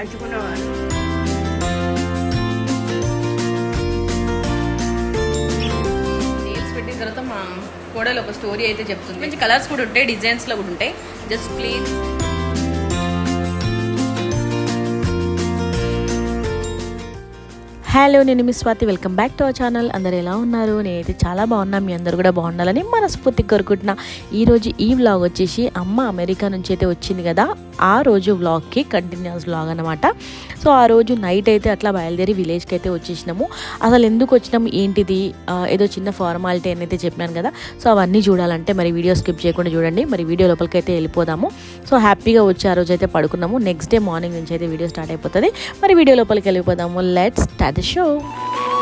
మంచిగా ఉన్నావా పెట్టిన తర్వాత మా కోడలు ఒక స్టోరీ అయితే చెప్తుంది. మంచి కలర్స్ కూడా ఉంటాయి డిజైన్స్లో కూడా ఉంటాయి. జస్ట్ ప్లీజ్ హలో నేను మీ Swathi. Welcome back to our channel. అందరు ఎలా ఉన్నారు? నేనైతే చాలా బాగున్నా. మీ అందరు కూడా బాగుండాలని మనస్ఫూర్తి కోరుకుంటున్నా. ఈరోజు ఈ వ్లాగ్ వచ్చేసి అమ్మ అమెరికా నుంచి అయితే వచ్చింది కదా. ఆ రోజు వ్లాగ్కి కంటిన్యూస్ వ్లాగ్ అనమాట సో ఆ రోజు నైట్ అయితే అట్లా బయలుదేరి విలేజ్కి అయితే వచ్చేసినాము. అసలు ఎందుకు వచ్చినాము ఏంటిది? ఏదో చిన్న ఫార్మాలిటీ అని అయితే చెప్పాను కదా. సో అవన్నీ చూడాలంటే మరి వీడియో స్కిప్ చేయకుండా చూడండి. మరి వీడియో లోపలికి అయితే వెళ్ళిపోదాము. సో హ్యాపీగా వచ్చి ఆ రోజు అయితే పడుకున్నాము. నెక్స్ట్ డే మార్నింగ్ నుంచి అయితే వీడియో స్టార్ట్ అయిపోతుంది. మరి వీడియో లోపలికి వెళ్ళిపోదాము. Let's start the show.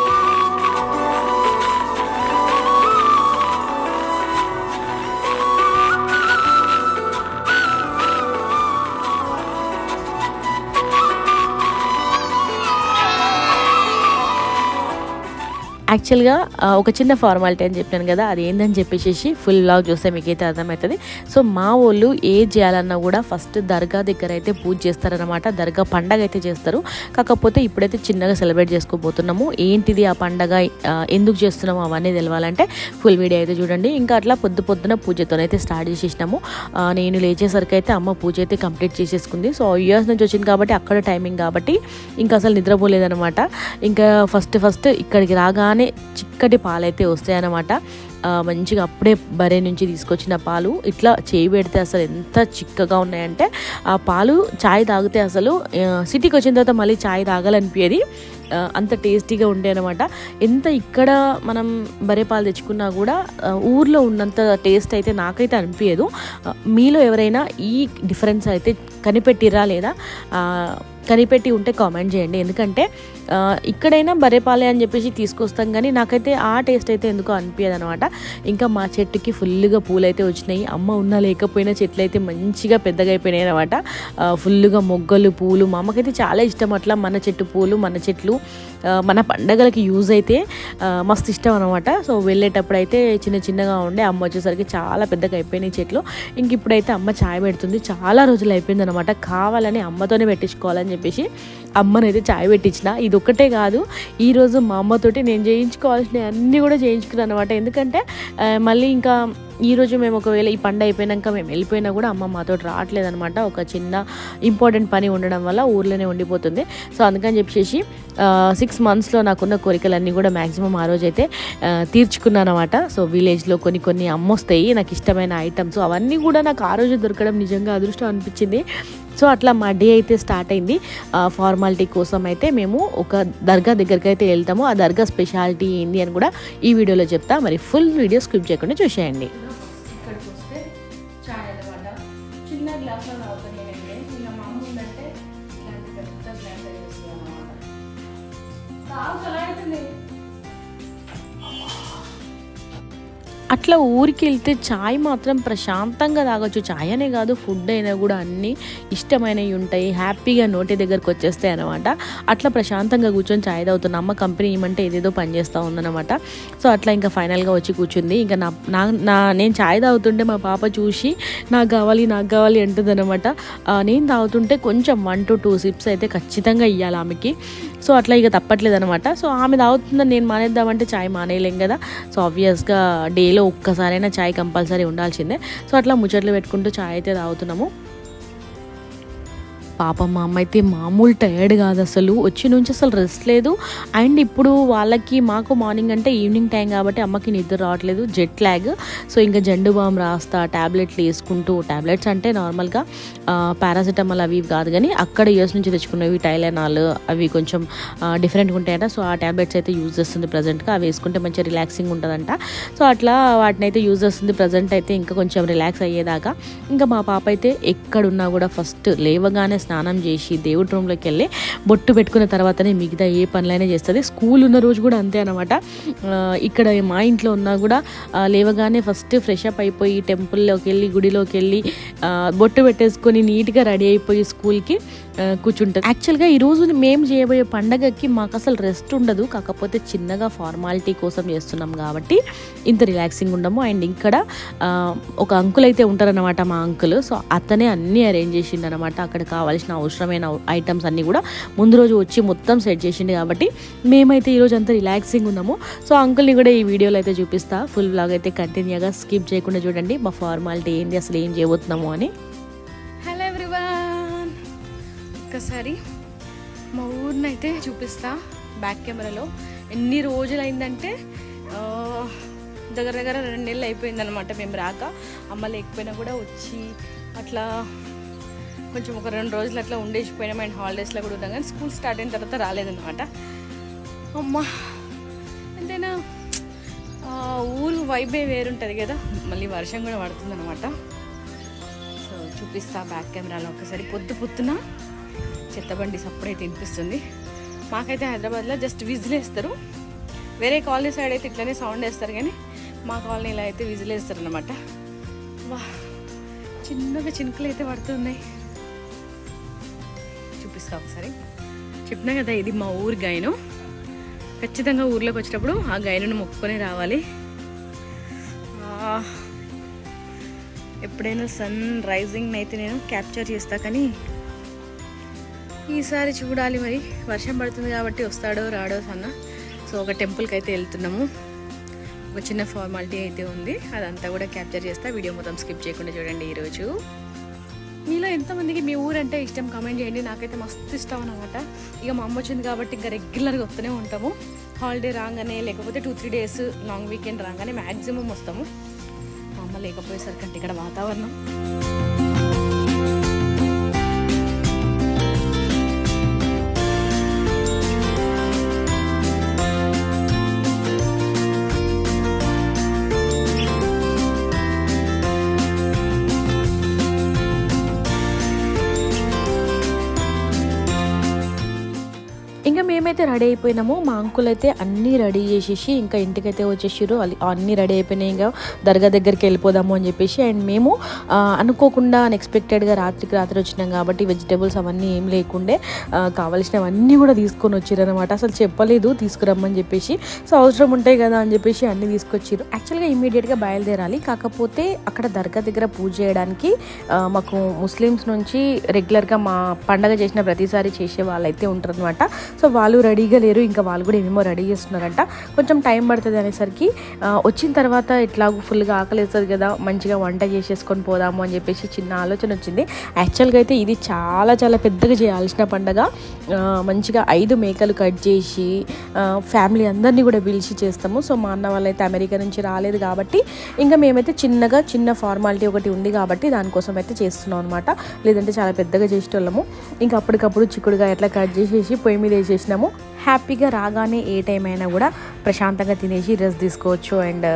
యాక్చువల్గా ఒక చిన్న ఫార్మాలిటీ అని చెప్పాను కదా అది ఏందని చెప్పేసి ఫుల్ లాగ్ చూస్తే మీకైతే అర్థమవుతుంది. సో మా వాళ్ళు ఏ చేయాలన్నా కూడా ఫస్ట్ దర్గా దగ్గర అయితే పూజ చేస్తారనమాట దర్గా పండగ అయితే చేస్తారు. కాకపోతే ఇప్పుడైతే చిన్నగా సెలబ్రేట్ చేసుకోబోతున్నాము. ఏంటిది ఆ పండగ ఎందుకు చేస్తున్నాము అవన్నీ తెలవాలంటే ఫుల్ వీడియో అయితే చూడండి. ఇంకా అట్లా పొద్దు పొద్దున పూజతోనైతే స్టార్ట్ చేసేసినాము. నేను లేచేసరికి అయితే అమ్మ పూజ అయితే కంప్లీట్ చేసేసుకుంది. సో ఇయర్స్ నుంచి వచ్చింది కాబట్టి అక్కడ టైమింగ్ కాబట్టి ఇంకా అసలు నిద్రపోలేదనమాట ఇంకా ఫస్ట్ ఫస్ట్ ఇక్కడికి రాగానే చిక్కటి పాలైతే వస్తాయన్నమాట. మంచిగా అప్పుడే బరే నుంచి తీసుకొచ్చిన పాలు. ఇట్లా చేయి పెడితే అసలు ఎంత చిక్కగా ఉన్నాయంటే ఆ పాలు చాయ్ తాగితే అసలు సిటీకి వచ్చిన తర్వాత మళ్ళీ చాయ్ తాగాలనిపించేది అంత టేస్టీగా ఉండే అనమాట ఎంత ఇక్కడ మనం బరేపాలు తెచ్చుకున్నా కూడా ఊర్లో ఉన్నంత టేస్ట్ అయితే నాకైతే అనిపించదు మీలో ఎవరైనా ఈ డిఫరెన్స్ అయితే కనిపెట్టిరా లేదా? కనిపెట్టి ఉంటే కామెంట్ చేయండి. ఎందుకంటే ఇక్కడైనా బరేపాలే అని చెప్పేసి తీసుకొస్తాం కానీ నాకైతే ఆ టేస్ట్ అయితే ఎందుకో అనిపించదు అనమాట ఇంకా మా చెట్టుకి ఫుల్గా పూలైతే వచ్చినాయి. అమ్మ ఉన్నా లేకపోయినా చెట్లు అయితే మంచిగా పెద్దగా అయిపోయినాయి అనమాట ఫుల్గా మొగ్గలు పూలు మా అమ్మకైతే చాలా ఇష్టం. అట్లా మన చెట్టు పూలు మన చెట్లు మన పండగలకి యూజ్ అయితే మస్తు ఇష్టం అనమాట సో వెళ్ళేటప్పుడు అయితే చిన్న చిన్నగా ఉండే అమ్మ వచ్చేసరికి చాలా పెద్దగా అయిపోయినాయి చెట్లు. ఇంక ఇప్పుడైతే అమ్మ చాయ్ పెడుతుంది. చాలా రోజులు అయిపోయింది అనమాట కావాలని అమ్మతోనే పెట్టించుకోవాలని చెప్పేసి అమ్మనైతే చాయ్ పెట్టించిన. ఇది ఒక్కటే కాదు ఈరోజు మా అమ్మతోటి నేను చేయించుకోవాల్సినవి అన్నీ కూడా చేయించుకున్నాను అనమాట ఎందుకంటే మళ్ళీ ఇంకా ఈరోజు మేము ఒకవేళ ఈ పండు అయిపోయినాక మేము వెళ్ళిపోయినా కూడా అమ్మ మాతో రావట్లేదు అనమాట ఒక చిన్న ఇంపార్టెంట్ పని ఉండడం వల్ల ఊర్లోనే ఉండిపోతుంది. సో అందుకని చెప్పేసి సిక్స్ మంత్స్లో నాకున్న కోరికలన్నీ కూడా మ్యాక్సిమం ఆ రోజు అయితే తీర్చుకున్నాను అనమాట సో విలేజ్లో కొన్ని కొన్ని అమ్మొస్తాయి నాకు ఇష్టమైన ఐటమ్స్ అవన్నీ కూడా నాకు ఆ రోజు దొరకడం నిజంగా అదృష్టం అనిపించింది. సో అట్లా మా డే అయితే స్టార్ట్ అయింది. ఫార్మాలిటీ కోసం అయితే మేము ఒక దర్గా దగ్గరికి అయితే వెళ్తాము. ఆ దర్గా స్పెషాలిటీ ఏంది అని కూడా ఈ వీడియోలో చెప్తా. మరి ఫుల్ వీడియో స్క్రిప్ట్ చేయకుండా చూసేయండి. అట్లా ఊరికి వెళ్తే చాయ్ మాత్రం ప్రశాంతంగా తాగొచ్చు. చాయ్ అనే కాదు ఫుడ్ అయినా కూడా అన్నీ ఇష్టమైనవి ఉంటాయి. హ్యాపీగా నోటి దగ్గరకు వచ్చేస్తాయి అనమాట అట్లా ప్రశాంతంగా కూర్చొని చాయ్ తాగుతున్నా అమ్మ కంపెనీ ఏమంటే ఏదేదో పని చేస్తూ ఉందన్నమాట. సో అట్లా ఇంకా ఫైనల్గా వచ్చి కూర్చుంది. ఇంకా నా నా నా నేను చాయ్ తాగుతుంటే మా పాప చూసి నాకు కావాలి నాకు కావాలి అంటుంది అనమాట నేను తాగుతుంటే కొంచెం వన్ టు టూ సిప్స్ అయితే ఖచ్చితంగా ఇవ్వాలి ఆమెకి. సో అట్లా ఇక తప్పట్లేదు అనమాట సో ఆమె తాగుతుందని నేను మానేద్దామంటే చాయ్ మానేయలేం కదా. సో ఆబ్వియస్గా డేలో ఒక్కసారైనా చాయ్ కంపల్సరీ ఉండాల్సిందే. సో అట్లా ముచ్చట్లు పెట్టుకుంటూ చాయ్ అయితే తాగుతున్నాము. పాప మా అమ్మ అయితే మామూలు టైర్డ్ కాదు అసలు. వచ్చి నుంచి అసలు రెస్ట్ లేదు. అండ్ ఇప్పుడు వాళ్ళకి మాకు మార్నింగ్ అంటే ఈవినింగ్ టైం కాబట్టి అమ్మకి నిద్ర రావట్లేదు. జెట్ ల్యాగ్ సో ఇంకా జండు బామ్ రాస్తా ట్యాబ్లెట్లు వేసుకుంటూ ట్యాబ్లెట్స్ అంటే నార్మల్గా పారాసిటమాల్ అవి కాదు కానీ అక్కడ యూఎస్ నుంచి తెచ్చుకున్నవి టైలెనాల్ అవి కొంచెం డిఫరెంట్గా ఉంటాయట. సో ఆ ట్యాబ్లెట్స్ అయితే యూజ్ చేస్తుంది ప్రజెంట్గా అవి వేసుకుంటే మంచిగా రిలాక్సింగ్ ఉంటుందంట. సో అట్లా వాటిని అయితే యూజ్ చేస్తుంది ప్రజెంట్ అయితే ఇంకా కొంచెం రిలాక్స్ అయ్యేదాకా. ఇంకా మా పాప అయితే ఎక్కడున్నా కూడా ఫస్ట్ లేవగానే స్నానం చేసి దేవుడి రూమ్లోకి వెళ్ళి బొట్టు పెట్టుకున్న తర్వాతనే మిగతా ఏ పనులైనా చేస్తుంది. స్కూల్ ఉన్న రోజు కూడా అంతే అనమాట ఇక్కడ మా ఇంట్లో ఉన్నా కూడా లేవగానే ఫస్ట్ ఫ్రెష్ అప్ అయిపోయి టెంపుల్లోకి వెళ్ళి గుడిలోకి వెళ్ళి బొట్టు పెట్టేసుకొని నీట్గా రెడీ అయిపోయి స్కూల్కి కూర్చుంటుంది. యాక్చువల్గా ఈ రోజు మేము చేయబోయే పండగకి మాకు అసలు రెస్ట్ ఉండదు. కాకపోతే చిన్నగా ఫార్మాలిటీ కోసం చేస్తున్నాం కాబట్టి ఇంత రిలాక్సింగ్ ఉండము. అండ్ ఇక్కడ ఒక అంకుల్ అయితే ఉంటారనమాట మా అంకుల్. సో అతనే అన్నీ అరేంజ్ చేసిండు అనమాట అక్కడ కావాల్సిన అవసరమైన ఐటమ్స్ అన్నీ కూడా ముందు రోజు వచ్చి మొత్తం సెట్ చేసిండు కాబట్టి మేమైతే ఈరోజు అంతా రిలాక్సింగ్ ఉన్నాము. సో అంకుల్ని కూడా ఈ వీడియోలో అయితే చూపిస్తా. ఫుల్ బ్లాగ్ అయితే కంటిన్యూగా స్కిప్ చేయకుండా చూడండి. మా ఫార్మాలిటీ ఏంది అసలు ఏం చేయబోతున్నాము అని. ఒక్కసారి మా ఊరిని అయితే చూపిస్తా బ్యాక్ కెమెరాలో. ఎన్ని రోజులు అయిందంటే దగ్గర దగ్గర రెండు నెలలు అయిపోయిందనమాట మేము రాక. అమ్మ లేకపోయినా కూడా వచ్చి అట్లా కొంచెం ఒక రెండు రోజులు అట్లా ఉండేసిపోయినాం. అండ్ హాలిడేస్లో కూడా ఉన్నాం కానీ స్కూల్ స్టార్ట్ అయిన తర్వాత రాలేదన్నమాట. అమ్మ ఎంతైనా ఊరు వైబే వేరుంటుంది కదా. మళ్ళీ వర్షం కూడా పడుతుందన్నమాట. సో చూపిస్తా బ్యాక్ కెమెరాలో ఒకసారి పొద్దు పొద్దున. చెత్తబండి సప్పుడైతే వినిపిస్తుంది మాకైతే హైదరాబాద్లో జస్ట్ విజిల్ వేస్తారు. వేరే కాలనీ సైడ్ అయితే ఇట్లనే సౌండ్ వేస్తారు కానీ మా కాలనీలో అయితే విజిల్ వేస్తారు అనమాట వా చిన్నగా చినుకులు అయితే పడుతున్నాయి. చూపిస్తా ఒకసారి. చెప్పినా కదా ఇది మా ఊరి గైను ఖచ్చితంగా ఊర్లోకి వచ్చేటప్పుడు ఆ గాయను మొక్కుకొని రావాలి. ఎప్పుడైనా సన్ రైజింగ్ అయితే నేను క్యాప్చర్ చేస్తా కానీ ఈసారి చూడాలి మరి. వర్షం పడుతుంది కాబట్టి వస్తాడో రాడో సన్న సో ఒక టెంపుల్కి అయితే వెళ్తున్నాము. ఒక చిన్న ఫార్మాలిటీ అయితే ఉంది. అదంతా కూడా క్యాప్చర్ చేస్తా. వీడియో మొత్తం స్కిప్ చేయకుండా చూడండి ఈరోజు. మీలో ఎంతమందికి మీ ఊరంటే ఇష్టం కామెంట్ చేయండి. నాకైతే మస్తు ఇష్టం అనమాట ఇక మా అమ్మ వచ్చింది కాబట్టి ఇంకా రెగ్యులర్గా వస్తూనే ఉంటాము. హాలిడే రాగానే లేకపోతే two three days long weekend రాగానే మ్యాక్సిమం వస్తాము. మా అమ్మ లేకపోయేసరికి అంటే ఇక్కడ వాతావరణం. మేమైతే రెడీ అయిపోయినాము మా అంకుల్ అయితే అన్నీ రెడీ చేసేసి ఇంకా ఇంటికైతే వచ్చేసారు అన్నీ రెడీ అయిపోయినాయి ఇంకా దర్గా దగ్గరికి వెళ్ళిపోదాము అని చెప్పేసి. అండ్ మేము అనుకోకుండా అన్ఎక్స్పెక్టెడ్గా రాత్రికి రాత్రి వచ్చినాం కాబట్టి వెజిటేబుల్స్ అవన్నీ ఏం లేకుండే కావలసినవన్నీ కూడా తీసుకొని వచ్చారనమాట అసలు చెప్పలేదు తీసుకురమ్మని చెప్పేసి. సో అవసరం ఉంటాయి కదా అని చెప్పేసి అన్నీ తీసుకొచ్చారు యాక్చువల్గా ఇమీడియట్గా బయలుదేరాలి. కాకపోతే అక్కడ దర్గా దగ్గర పూజ చేయడానికి మాకు ముస్లిమ్స్ నుంచి రెగ్యులర్గా మా పండగ చేసిన ప్రతిసారి చేసే వాళ్ళు అయితే ఉంటారనమాట సో వాళ్ళు రెడీగా లేరు. ఇంకా వాళ్ళు కూడా ఏమేమో రెడీ చేస్తున్నారంట. కొంచెం టైం పడుతుంది అనేసరికి వచ్చిన తర్వాత ఎట్లాగో ఫుల్గా ఆకలి వేస్తుంది కదా మంచిగా వంట చేసేసుకొని పోదాము అని చెప్పేసి చిన్న ఆలోచన వచ్చింది. యాక్చువల్గా అయితే ఇది చాలా చాలా పెద్దగా చేయాల్సిన పండగ. మంచిగా ఐదు మేకలు కట్ చేసి ఫ్యామిలీ అందరినీ కూడా పిలిచి చేస్తాము. సో మా అన్న వాళ్ళైతే అమెరికా నుంచి రాలేదు కాబట్టి ఇంకా మేమైతే చిన్నగా చిన్న ఫార్మాలిటీ ఒకటి ఉంది కాబట్టి దానికోసం అయితే చేస్తున్నాం అనమాట లేదంటే చాలా పెద్దగా చేసేటోళ్ళము. ఇంకా అప్పటికప్పుడు చిక్కుడుగా ఎట్లా కట్ చేసేసి పొయ్యి మీద వేసేసినాము. హ్యాపీగా రాగానే ఏ టైం అయినా కూడా ప్రశాంతంగా తినేసి రెస్ట్ తీసుకోవచ్చు అండ్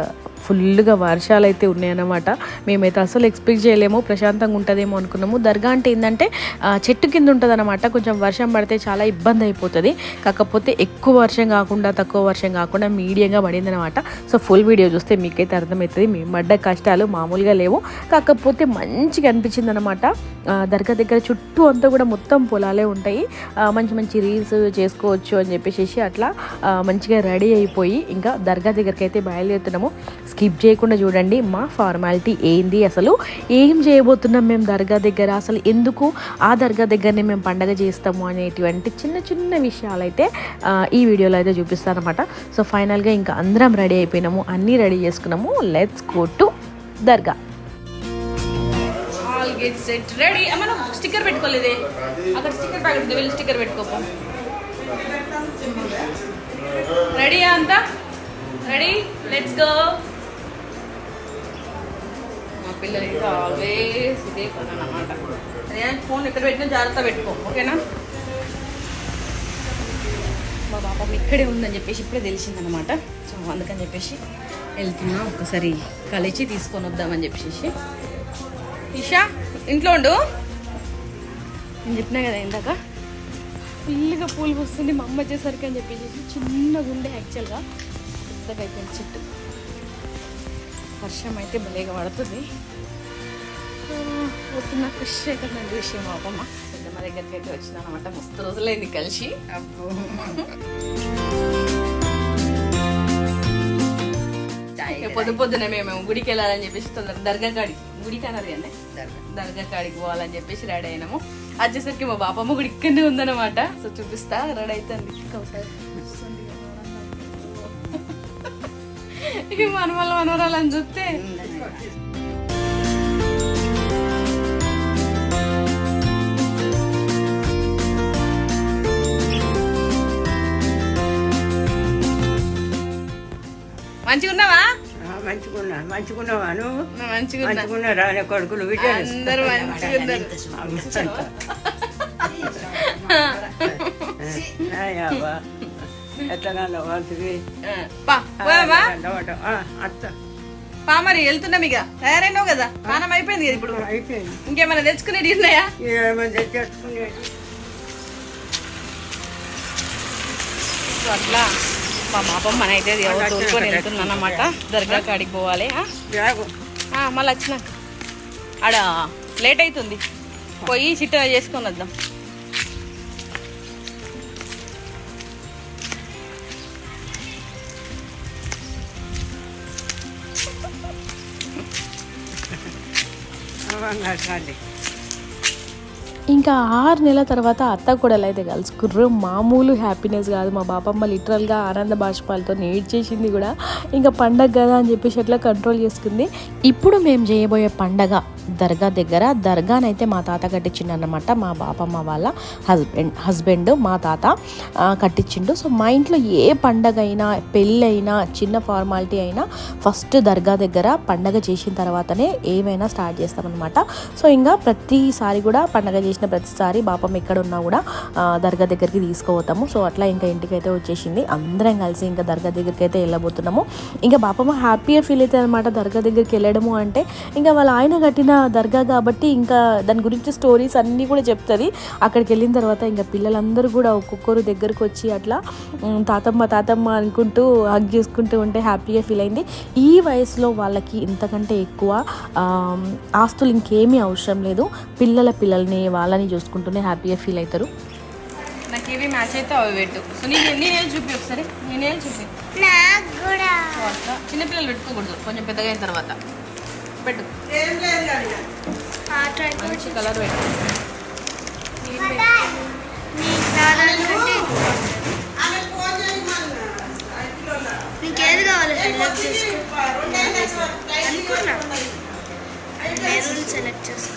ఫుల్గా వర్షాలు అయితే ఉన్నాయన్నమాట. మేమైతే అసలు ఎక్స్పెక్ట్ చేయలేము ప్రశాంతంగా ఉంటుందేమో అనుకున్నాము. దర్గా అంటే ఏంటంటే చెట్టు కింద ఉంటుంది అనమాట కొంచెం వర్షం పడితే చాలా ఇబ్బంది అయిపోతుంది. కాకపోతే ఎక్కువ వర్షం కాకుండా తక్కువ వర్షం కాకుండా మీడియంగా పడింది అనమాట సో ఫుల్ వీడియో చూస్తే మీకైతే అర్థమవుతుంది. మేము పడ్డ కష్టాలు మామూలుగా లేవు. కాకపోతే మంచిగా అనిపించింది అనమాట దర్గా దగ్గర చుట్టూ అంతా కూడా మొత్తం పొలాలే ఉంటాయి. మంచి మంచి రీల్స్ చేసుకోవచ్చు అని చెప్పేసి అట్లా మంచిగా రెడీ అయిపోయి ఇంకా దర్గా దగ్గరికి అయితే బయలుదేరుతున్నాము. స్కిప్ చేయకుండా చూడండి మా ఫార్మాలిటీ ఏంది అసలు? ఏం చేయబోతున్నాం మేము దర్గా దగ్గర? అసలు ఎందుకు ఆ దర్గా దగ్గరనే మేము పండగ చేస్తాము అనేటువంటి చిన్న చిన్న విషయాలు అయితే ఈ వీడియోలో అయితే చూపిస్తాను అనమాట సో ఫైనల్గా ఇంకా అందరం రెడీ అయిపోయినాము అన్నీ రెడీ చేసుకున్నాము. Let's go to dargah. Ready మనం స్టిక్కర్ పెట్టుకోలేదే. అక్కడ స్టిక్కర్ ప్యాకెట్ స్టిక్కర్ పెట్టుకోపో. రెడీయా అంతా? రెడీ లెట్స్ గో మా పిల్లలు ఇంకా ఆల్వేస్ ఇదే పని అదే ఫోన్ ఎక్కడ పెట్టినా జాగ్రత్త పెట్టుకో ఓకేనా? మా పాపం ఇక్కడే ఉందని చెప్పేసి ఇప్పుడే తెలిసిందనమాట సో అందుకని చెప్పేసి వెళ్తున్నా ఒకసారి కలిసి తీసుకొని వద్దామని చెప్పేసి. ఇషా ఇంట్లో ఉండు. నేను చెప్పినా కదా ఇందాక? ఫుల్గా పూలు వస్తుంది మా అమ్మ వచ్చేసరికి అని చెప్పేసి చిన్నగా ఉండే యాక్చువల్గా పెద్దగా అయిపోయింది చెట్టు. వర్షం అయితే భలేగా పడుతుంది. ఖుషి అయితే నన్ను చూసి మా అమ్మమ్మ పెద్దమ్మ దగ్గరికి అయితే వచ్చిన అనమాట మస్తు రోజులైంది కలిసి. పొద్దు పొద్దునే మేము గుడికి వెళ్ళాలని చెప్పేసి తొందర దర్గా కాడికి గుడికి అన్నారు కానీ దర్గా. కాడికి పోవాలని చెప్పేసి రెడీ అయినాము. వచ్చేసరికి మా బాపమ్మ గుడి ఇక్కడనే ఉందన్నమాట. సో చూపిస్తా రెడీ అవుతుంది. ఒకసారి ఇక మనవల్ల మనవరాలని చూస్తే. మంచిగా ఉన్నావా? ఆ, మంచిగున్నా మంచిగున్నావా నువ్వు? నా మంచిగా ఉన్నా. మంచిగున్నారా నీ కొడుకులు అందరూ మంచిగా ఉన్నారు. ఎట్లా వాళ్ళకి. ఆ, పా పోదామా? అత్త. పా మరి వెళ్తున్నాం ఇక. తయారైనావు కదా? పానం అయిపోయింది కదా ఇప్పుడు? అయిపోయింది. ఇంకేమైనా తెచ్చుకునేది ఉన్నాయా? ఏమైనా తెచ్చేసుకునేది సో అట్లా. మా పాపం మన అయితే ఎవరు తోలుకొని వెళ్తున్నాను అనమాట దర్గా కాడికి పోవాలి. ఆ? మళ్ళీ వచ్చిన ఆడ లేట్ అవుతుంది. పోయి చిట్ట చేసుకొని వద్దాం. అవంగా కాదు ఇంకా ఆరు నెలల తర్వాత అత్త కూడలు అయితే కలుసుకుర్రు మామూలు హ్యాపీనెస్ కాదు. మా బాపమ్మ లిటరల్గా ఆనంద బాష్పాలతో చేసింది కూడా. ఇంకా పండగ కదా అని చెప్పేసి అట్లా కంట్రోల్ చేసుకుంది. ఇప్పుడు మేము చేయబోయే పండగ దర్గా దగ్గర. దర్గానైతే మా తాత కట్టించిండనమాట మా బాపమ్మ వాళ్ళ హస్బెండ్ హస్బెండ్ మా తాత కట్టించిండు. సో మా ఇంట్లో ఏ పండగ అయినా పెళ్ళి అయినా చిన్న ఫార్మాలిటీ అయినా ఫస్ట్ దర్గా దగ్గర పండగ చేసిన తర్వాతనే ఏమైనా స్టార్ట్ చేస్తామన్నమాట. సో ఇంకా ప్రతిసారి కూడా పండగ చేసిన ప్రతిసారి పాపం ఎక్కడ ఉన్నా కూడా దర్గా దగ్గరికి తీసుకుపోతాము. సో అట్లా ఇంకా ఇంటికి అయితే వచ్చేసింది. అందరం కలిసి ఇంకా దర్గా దగ్గరికి అయితే వెళ్ళబోతున్నాము. ఇంకా బాపమ్మ హ్యాపీగా ఫీల్ అవుతుంది అనమాట దర్గా దగ్గరికి వెళ్ళడము అంటే. ఇంకా వాళ్ళ ఆయన కట్టిన దర్గా కాబట్టి ఇంకా దాని గురించి స్టోరీస్ అన్నీ కూడా చెప్తుంది. అక్కడికి వెళ్ళిన తర్వాత ఇంకా పిల్లలందరూ కూడా ఒక్కొక్కరు దగ్గరకు వచ్చి అట్లా తాతమ్మ తాతమ్మ అనుకుంటూ హగ్ చేసుకుంటూ ఉంటే హ్యాపీగా ఫీల్ అయింది. ఈ వయసులో వాళ్ళకి ఇంతకంటే ఎక్కువ ఆస్తులు ఇంకేమీ అవసరం లేదు. పిల్లల పిల్లల్ని వాళ్ళని చూసుకుంటూనే హ్యాపీగా ఫీల్ అవుతారు. నాకు ఏవి మ్యాచ్ అయితే అవి పెట్టు. సో నీ నేనేం చూపి ఒకసారి. నేనేం చూపి. చిన్నపిల్లలు పెట్టుకోకూడదు. కొంచెం పెద్దగా అయిన తర్వాత. పెట్టు. మంచి కలర్ పెట్టు. నీకేది కావాలి? సెలెక్ట్ చేసుకో. అనుకున్నా. మెరూన్ సెలెక్ట్ చేసుకో.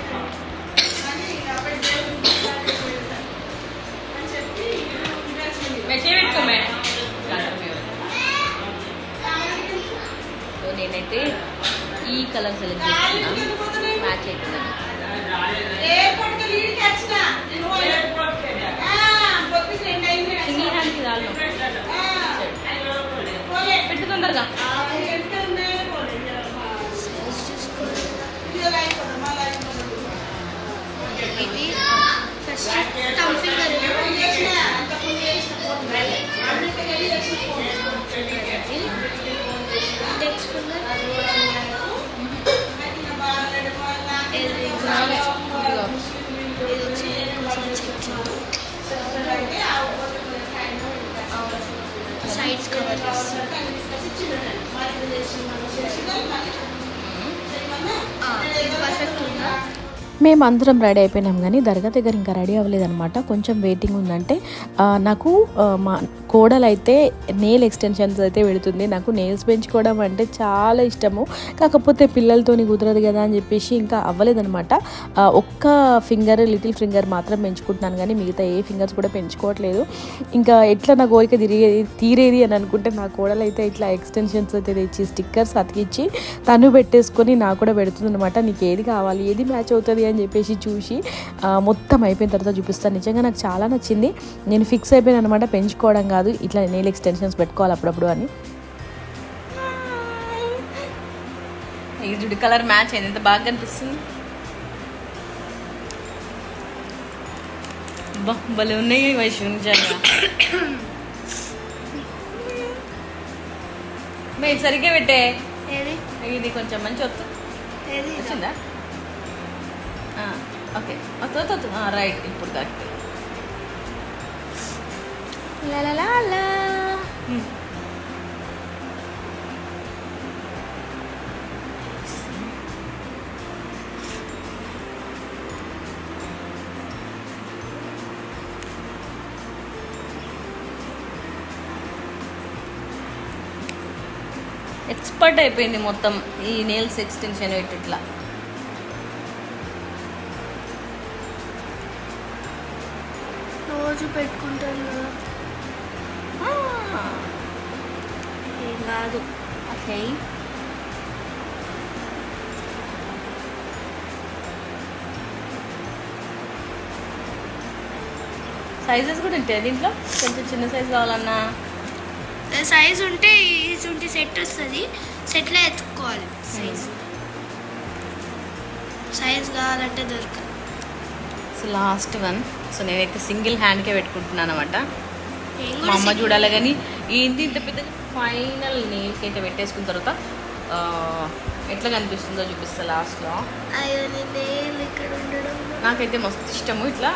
మేము అందరం రెడీ అయిపోయినాం కానీ దర్గా దగ్గర ఇంకా రెడీ అవ్వలేదన్నమాట. కొంచెం వెయిటింగ్ ఉందంటే నాకు మా కోడలైతే నేల్ నెయిల్ ఎక్స్టెన్షన్స్ అయితే పెడుతుంది. నాకు నెయిల్స్ పెంచుకోవడం అంటే చాలా ఇష్టము. కాకపోతే పిల్లలతోని కుదరదు కదా అని చెప్పేసి ఇంకా అవ్వలేదనమాట ఒక్క ఫింగర్ లిటిల్ ఫింగర్ మాత్రం పెంచుకుంటున్నాను కానీ మిగతా ఏ ఫింగర్స్ కూడా పెంచుకోవట్లేదు. ఇంకా ఎట్లా నా కోరిక తిరిగేది తీరేది అని అనుకుంటే నా కోడలైతే ఇట్లా ఎక్స్టెన్షన్స్ అయితే తెచ్చి స్టిక్కర్స్ అతికిచ్చి తను పెట్టేసుకొని నాకు కూడా పెడుతుంది అనమాట నీకు ఏది కావాలి ఏది మ్యాచ్ అవుతుంది అని చెప్పేసి చూసి మొత్తం అయిపోయిన తర్వాత చూపిస్తాను. నిజంగా నాకు చాలా నచ్చింది. నేను ఫిక్స్ అయిపోయాను అనమాట పెంచుకోవడం కాదు. ఇట్లా నెయిల్ ఎక్స్టెన్షన్స్ పెట్టుకోవాలి అప్పుడప్పుడు అని. ఈ జుడి కలర్ మ్యాచ్ అయింది. ఎంత బాగా కనిపిస్తుంది. భలే ఉన్నాయి వయసు నిజంగా. మే సరిగ్గా పెట్టే. ఏది? ఇది కొంచెం మంచి వస్తుంది ఏది? వచ్చిందా? ఓకే. రైట్ ఇప్పుడు కరెక్ట్ ఎక్స్పర్ట్ అయిపోయింది మొత్తం ఈ నేల్స్ ఎక్స్టెన్షన్ ఇట్లా. ఓకే సైజెస్ కూడా ఉంటాయి దీంట్లో? కొంచెం చిన్న సైజ్ కావాలన్నా? సైజ్ ఉంటే ఇటువంటి సెట్ వస్తుంది. సెట్లో ఎత్తుకోవాలి సైజ్ సైజ్ కావాలంటే దొరకదు. సో లాస్ట్ వన్ సో నేనైతే సింగిల్ హ్యాండ్కే పెట్టుకుంటున్నాను అనమాట మా అమ్మ చూడాలి కానీ ఏంటి ఇంత పెద్ద ఫైనల్ నెయిల్కి అయితే పెట్టేసుకున్న తర్వాత ఎట్లా కనిపిస్తుందో చూపిస్తా లాస్ట్లో నాకైతే మస్తు ఇష్టము ఇట్లా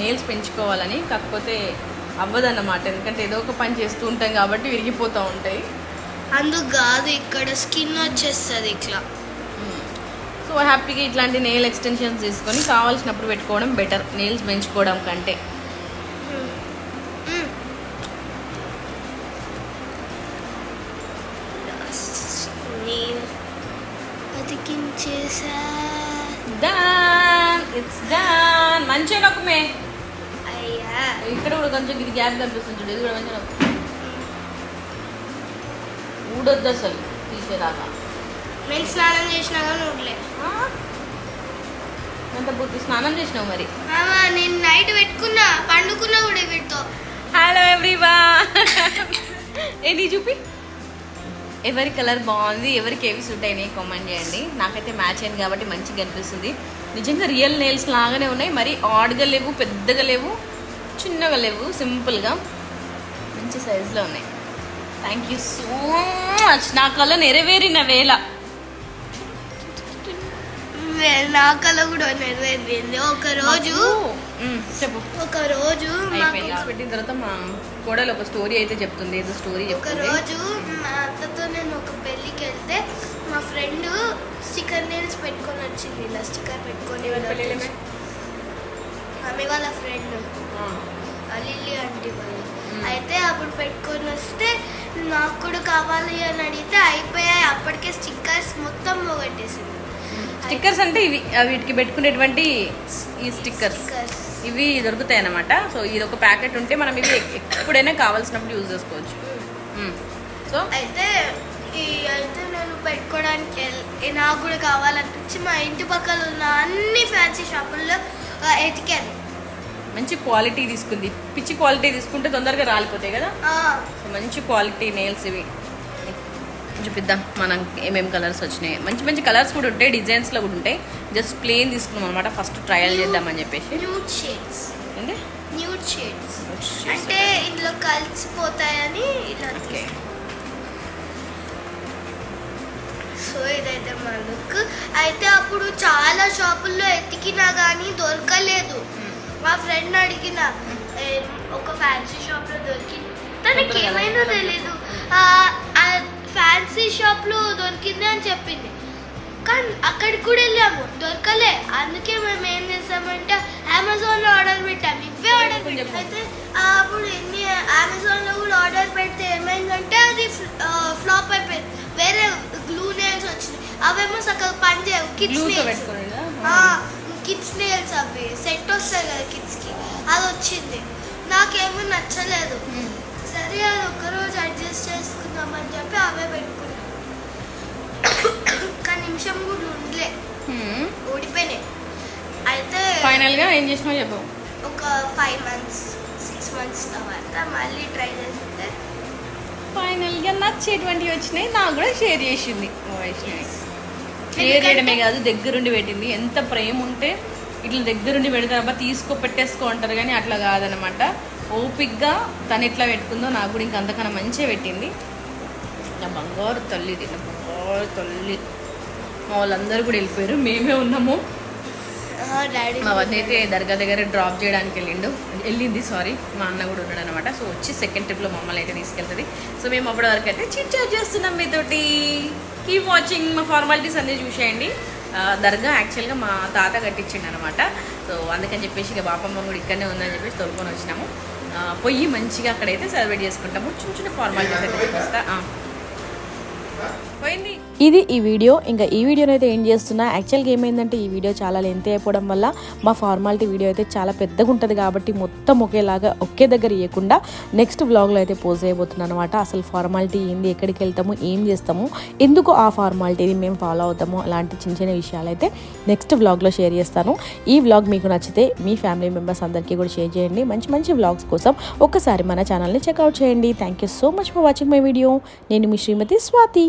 నెయిల్స్ పెంచుకోవాలని కాకపోతే అవ్వదన్నమాట. ఎందుకంటే ఏదో ఒక పని చేస్తూ ఉంటాం కాబట్టి విరిగిపోతూ ఉంటాయి. అందుకు కాదు ఇక్కడ స్కిన్ వచ్చేస్తుంది ఇట్లా. సో హ్యాపీగా ఇట్లాంటి నెయిల్ ఎక్స్టెన్షన్స్ తీసుకొని కావాల్సినప్పుడు పెట్టుకోవడం బెటర్ నెయిల్స్ పెంచుకోవడం కంటే. అతికించేసా దాన్ ఇట్స్ దాన్ మంచిగా నొక్కమే అయ్యా. ఇక్కడ కూడా కొంచెం ఇది గ్యాప్ కనిపిస్తుంది చూడు ఇది కూడా మంచిగా నొక్కు ఊడొద్దు అసలు తీసేదాకా నేను స్నానం చేసినా కానీ ఆ? ఎంత పూర్తి స్నానం చేసినావు మరి? నేను నైట్ పెట్టుకున్నా పండుకున్నా కూడా వీటితో హలో ఎవ్రీవా ఏది చూపి. ఎవరి కలర్ బాగుంది ఎవరికి ఏవి సూట్ అయినాయి కామెంట్ చేయండి. నాకైతే మ్యాచ్ అయింది కాబట్టి మంచిగా అనిపిస్తుంది. నిజంగా రియల్ నెయిల్స్ లాగానే ఉన్నాయి మరి ఆడ్గా లేవు పెద్దగా లేవు చిన్నగా లేవు సింపుల్గా మంచి సైజులో ఉన్నాయి. థ్యాంక్ యూ సో మచ్ నా కళ నెరవేరిన వేళ. నా కళ కూడా నెరవేరింది. ఒక రోజు చెప్పు. ఒక రోజు పెట్టిన తర్వాత మా కోడలు ఒక స్టోరీ అయితే చెప్తుంది. ఏదో స్టోరీ ఒక రోజు అత్తతో నేను ఒక పెళ్ళికి వెళ్తే మా ఫ్రెండ్ స్టిక్కర్ నేల్స్ పెట్టుకొని వచ్చింది. ఇలా స్టిక్కర్ పెట్టుకొని? ఆమె వాళ్ళ ఫ్రెండ్. లిల్లీ ఆంటీ వాళ్ళు. అయితే అప్పుడు పెట్టుకొని వస్తే నాకు కూడా కావాలి అని అడిగితే అయిపోయాయి. అప్పటికే స్టిక్కర్స్ మొత్తం పోగొట్టేసింది స్టిక్కర్స్ అంటే ఇవి వీటికి పెట్టుకునేటువంటి ఈ స్టిక్కర్స్. ఇవి దొరుకుతాయి అన్నమాట సో ఇది ఒక ప్యాకెట్ ఉంటే మనం ఇవి ఎప్పుడైనా కావాల్సినప్పుడు యూజ్ చేసుకోవచ్చు. సో అయితే ఈ అయితే నేను పెట్టుకోవడానికి వెళ్- నాకు కూడా కావాలనిపించి మా ఇంటి పక్కల ఉన్న అన్ని ఫ్యాన్సీ షాపుల్లో ఎతికాను. మంచి క్వాలిటీ తీసుకుంది. పిచ్చి క్వాలిటీ తీసుకుంటే తొందరగా రాలిపోతాయి కదా? మంచి క్వాలిటీ నెయిల్స్ ఇవి. చూపిద్దాం మనం ఏమేమి కలర్స్ వచ్చినాయి. మంచి మంచి కలర్స్ కూడా ఉంటాయి డిజైన్స్లో కూడా ఉంటాయి. జస్ట్ ప్లేన్ తీసుకున్నాం అనమాట ఫస్ట్ ట్రయల్ చేద్దామని చెప్పేసి. Nude shades. ఏంటి న్యూడ్ షేడ్స్. అంటే ఇందులో కలిసిపోతాయని ఇలా సో ఇదైతే మా లుక్. అయితే అప్పుడు చాలా షాపుల్లో ఎతికినా కానీ దొరకలేదు. మా ఫ్రెండ్ అడిగిన "ఏం, ఒక ఫ్యాన్సీ షాప్లో దొరికింది. తనకి ఏమైందో తెలీదు. ఫ్యాన్సీ షాప్లో దొరికింది అని చెప్పింది. కానీ అక్కడికి కూడా వెళ్ళాము. దొరకలే. అందుకే మేము ఏం చేసామంటే అమెజాన్లో ఆర్డర్ పెట్టాము ఇవే ఆర్డర్ పెట్టాము అయితే అప్పుడు ఎన్ని అమెజాన్లో కూడా ఆర్డర్ పెడితే ఏమైందంటే అది ఫ్లాప్ అయిపోయింది. వేరే గ్లూ వచ్చినాయి అవేమో సగం పని చేయవు. కిడ్స్ పెట్టుకోలేదు? కిడ్స్ నేల్స్ అవి. సెట్ వస్తాయి కదా కిడ్స్కి అది వచ్చింది. నాకేమో నచ్చలేదు. సరే అది ఒక్కరోజు అడ్జస్ట్ చేసుకుందామని చెప్పి అవే పెట్టుకున్నాం. ఒక్క నిమిషం కూడా ఉండలే. ఊడిపోయినాయి. అయితే ఫైనల్గా ఏం చేసినావు చెప్పు. ఒక ఫైవ్ మంత్స్ సిక్స్ మంత్స్ తర్వాత మళ్ళీ ట్రై చేస్తే ఫైనల్గా నచ్చేటువంటివి వచ్చినాయి నాకు కూడా షేర్ చేసింది. వైష్ణవి. షేర్ చేయడమే కాదు దగ్గరుండి పెట్టింది. ఎంత ప్రేమ ఉంటే ఇట్లా దగ్గరుండి పెడతారబ్బా తీసుకో పెట్టేసుకో అంటారు కానీ అట్లా కాదనమాట. ఓపిక్గా తను ఎట్లా పెట్టుకుందో నాకు కూడా ఇంకా అంతకన్నా మంచిగా పెట్టింది. నా బంగారు తల్లిది నా బంగారు తల్లి. మా వాళ్ళందరూ కూడా వెళ్ళిపోయారు. మేమే ఉన్నాము. అవన్నీ మా వద్ద అయితే దర్గా దగ్గర డ్రాప్ చేయడానికి వెళ్ళిండు. వెళ్ళింది సారీ మా అన్న కూడా ఉన్నాడు అనమాట సో వచ్చి సెకండ్ ట్రిప్లో మమ్మల్ని అయితే తీసుకెళ్తుంది. సో మేము అప్పటి వరకు అయితే చిట్ చాట్ చేస్తున్నాం మీతోటి. కీప్ వాచింగ్ మా ఫార్మాలిటీస్ అన్నీ చూసేయండి. దర్గా యాక్చువల్గా మా తాత కట్టించిండు అనమాట సో అందుకని చెప్పేసి ఇక బాపమ్మ కూడా ఇక్కడనే ఉందని చెప్పేసి తోలుకొని వచ్చినాము. పొయ్యి మంచిగా అక్కడైతే సెలబ్రేట్ చేసుకుంటాము. చిన్న చిన్న ఫార్మాలిటీస్ అయితే చూపిస్తా. ఇది ఈ వీడియో. ఇంకా ఈ వీడియోని అయితే ఏం చేస్తున్నా యాక్చువల్గా ఏమైందంటే ఈ వీడియో చాలా లెంత్ అయిపోవడం వల్ల మా ఫార్మాలిటీ వీడియో అయితే చాలా పెద్దగా ఉంటుంది కాబట్టి మొత్తం ఒకేలాగా ఒకే దగ్గర ఇవ్వకుండా నెక్స్ట్ వ్లాగ్లో అయితే పోజ్ చేయబోతున్నాను అనమాట అసలు ఫార్మాలిటీ ఏంది ఎక్కడికి వెళ్తాము ఏం చేస్తాము ఎందుకు ఆ ఫార్మాలిటీని మేము ఫాలో అవుతాము అలాంటి చిన్న చిన్న విషయాలు అయితే నెక్స్ట్ వ్లాగ్లో షేర్ చేస్తాను. ఈ వ్లాగ్ మీకు నచ్చితే మీ ఫ్యామిలీ మెంబర్స్ అందరికీ కూడా షేర్ చేయండి. మంచి మంచి వ్లాగ్స్ కోసం ఒక్కసారి మన ఛానల్ని చెక్అవుట్ చేయండి. Thank you so much for watching my video నేను మీ శ్రీమతి స్వాతి.